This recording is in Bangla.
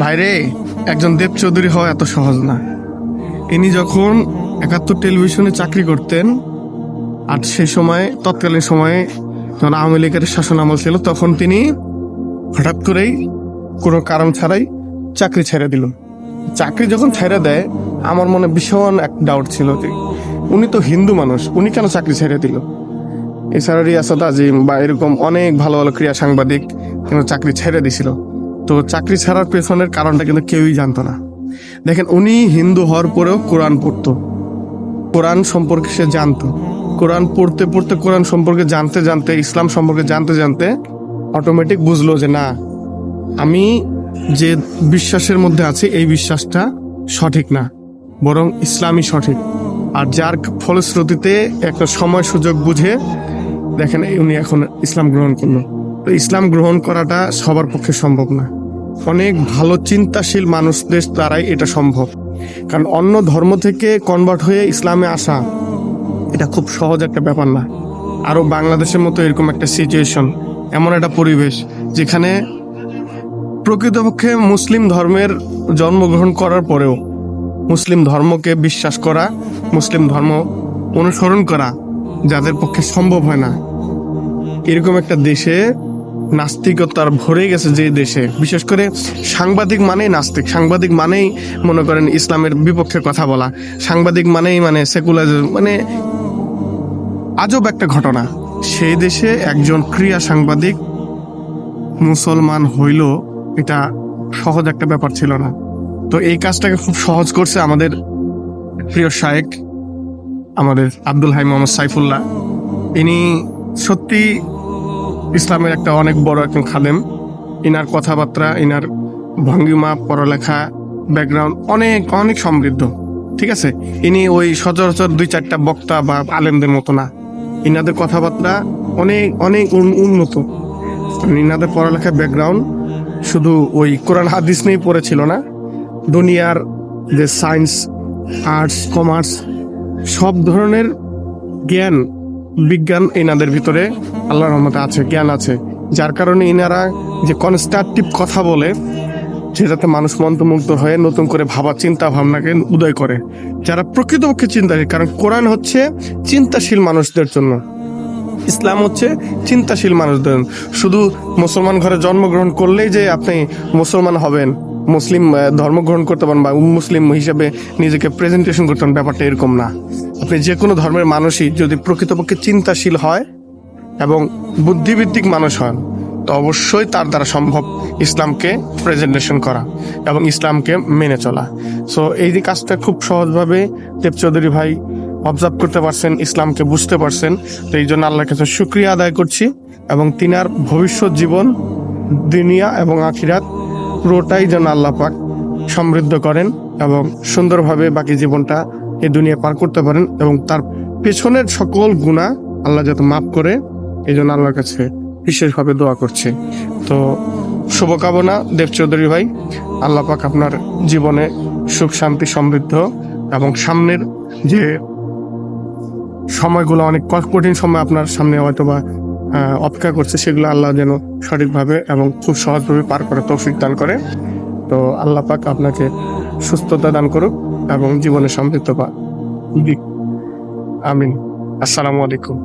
ভাইরে, একজন দেব চৌধুরী হওয়া এত সহজ না। ইনি যখন একাত্তর টেলিভিশনে চাকরি করতেন, আর সে সময়, তৎকালীন সময়ে যখন আওয়ামী লীগের শাসন আমল ছিল, তখন তিনি হঠাৎ করেই কোনো কারণ ছাড়াই চাকরি ছেড়ে দিল চাকরি যখন ছেড়ে দেয়, আমার মনে ভীষণ এক ডাউট ছিল যে উনি তো হিন্দু মানুষ, উনি কেন চাকরি ছেড়ে দিল? এছাড়া রিয়াসত আজিম বা এরকম অনেক ভালো ভালো ক্রিয়া সাংবাদিক কিন্তু চাকরি ছেড়ে দিছিল? তো চাকরি ছাড়ার পেছনের কারণটা কিন্তু কেউই জানতো না। দেখেন, উনি হিন্দু হওয়ার পরেও কোরআন পড়তো। কোরআন সম্পর্কে সে জানতো। কোরআন পড়তে পড়তে কোরআন সম্পর্কে জানতে জানতে, ইসলাম সম্পর্কে জানতে জানতে অটোমেটিক বুঝলো যে না, আমি যে বিশ্বাসের মধ্যে আছি, এই বিশ্বাসটা সঠিক না, বরং ইসলামই সঠিক। আর যার ফলশ্রুতিতে একটা সময় সুযোগ বুঝে দেখেন, উনি এখন ইসলাম গ্রহণ করল। তো ইসলাম গ্রহণ করাটা সবার পক্ষে সম্ভব না। অনেক ভালো চিন্তাশীল মানুষদের দ্বারাই এটা সম্ভব। কারণ অন্য ধর্ম থেকে কনভার্ট হয়ে ইসলামে আসা, এটা খুব সহজ একটা ব্যাপার না। আরও বাংলাদেশের মতো এরকম একটা সিচুয়েশন এমন একটা পরিবেশ যেখানে প্রকৃতপক্ষে মুসলিম ধর্মের জন্মগ্রহণ করার পরেও মুসলিম ধর্মকে বিশ্বাস করা, মুসলিম ধর্ম অনুসরণ করা যাদের পক্ষে সম্ভব হয় না। এরকম একটা দেশে নাস্তিকতার ভরে গেছে যে দেশে। বিশেষ করে সাংবাদিক মানেই নাস্তিক। সাংবাদিক মানেই মনে করেন ইসলামের বিপক্ষে কথা বলা। সাংবাদিক মানেই মানে সেকুলার মানে আজব একটা ঘটনা। সেই দেশে একজন ক্রিয়া সাংবাদিক মুসলমান হইল, এটা সহজ একটা ব্যাপার ছিল না। তো এই কাজটাকে খুব সহজ করছে আমাদের প্রিয় শায়েক, আমাদের আব্দুল হাই মোহাম্মদ সাইফুল্লাহ। ইনি সত্যি ইসলামের একটা অনেক বড় একজন খাদেম। ইনার কথাবার্তা, ইনার ভঙ্গিমা, পড়ালেখা ব্যাকগ্রাউন্ড অনেক অনেক সমৃদ্ধ। ঠিক আছে? ইনি ওই সচরাচর দুই চারটা বক্তা বা আলেমদের মতো না। ইনাদের কথাবার্তা অনেক অনেক উন- উন্নত। ইনাদের পড়ালেখার ব্যাকগ্রাউন্ড শুধু ওই কোরআন হাদিস নিয়েই পড়েছিল না। দুনিয়ার যে সায়েন্স আর্টস কমার্স সব ধরনের জ্ঞান, বিজ্ঞান এনাদের ভিতরে আল্লাহর রহমতে আছে জ্ঞান আছে। যার কারণে ইনারা যে কনস্ট্রাকটিভ কথা বলে সেটাতে মানুষ মন্ত্রমুগ্ধ হয়ে নতুন করে ভাবা চিন্তা ভাবনাকে উদয় করে। যারা প্রকৃতপক্ষে চিন্তাশীল কারণ কোরআন হচ্ছে চিন্তাশীল মানুষদের জন্য। ইসলাম হচ্ছে চিন্তাশীল মানুষদের। শুধু মুসলমান ঘরে জন্মগ্রহণ করলেই যে আপনি মুসলমান হবেন মুসলিম আহ, ধর্ম গ্রহণ করতে পারেন বা মুসলিম হিসাবে নিজেকে প্রেজেন্টেশন করতে পারেন ব্যাপারটা এরকম না। আপনি যে কোনো ধর্মের মানুষই যদি প্রকৃতপক্ষে চিন্তাশীল হয় এবং বুদ্ধিভিত্তিক মানুষ হন, তো অবশ্যই তার দ্বারা সম্ভব ইসলামকে প্রেজেন্টেশন করা এবং ইসলামকে মেনে চলা। সো এই যে কাজটা খুব সহজভাবে দেব চৌধুরী ভাই অবজার্ভ করতে পারছেন, ইসলামকে বুঝতে পারছেন, তো এই জন্য আল্লাহর কাছে শুক্রিয়া আদায় করছি এবং তিনার ভবিষ্যৎ জীবন, দুনিয়া এবং আখিরাত পুরোটাই যেন আল্লাহ পাক সমৃদ্ধ করেন এবং সুন্দরভাবে বাকি জীবনটা এই দুনিয়া পার করতে পারেন এবং তার পেছনের সকল গুণা আল্লাহ যাতে মাফ করে এই জন্য আল্লাহর কাছে বিশেষভাবে দোয়া করছি। তো শুভকামনা দেব চৌধুরী ভাই। আল্লাহ পাক আপনার জীবনে সুখ, শান্তি, সমৃদ্ধ এবং সামনের যে সময়গুলো, অনেক কঠিন সময় আপনার সামনে হয়তো বা অপেক্ষা করছে, সেগুলো আল্লাহ যেন সঠিকভাবে এবং খুব সহজভাবে পার করে তৌফিক দান করে। তো আল্লাহ পাক আপনাকে সুস্থতা দান করুক এবং জীবনে সমৃদ্ধ পা আমিন। আসসালামু আলাইকুম।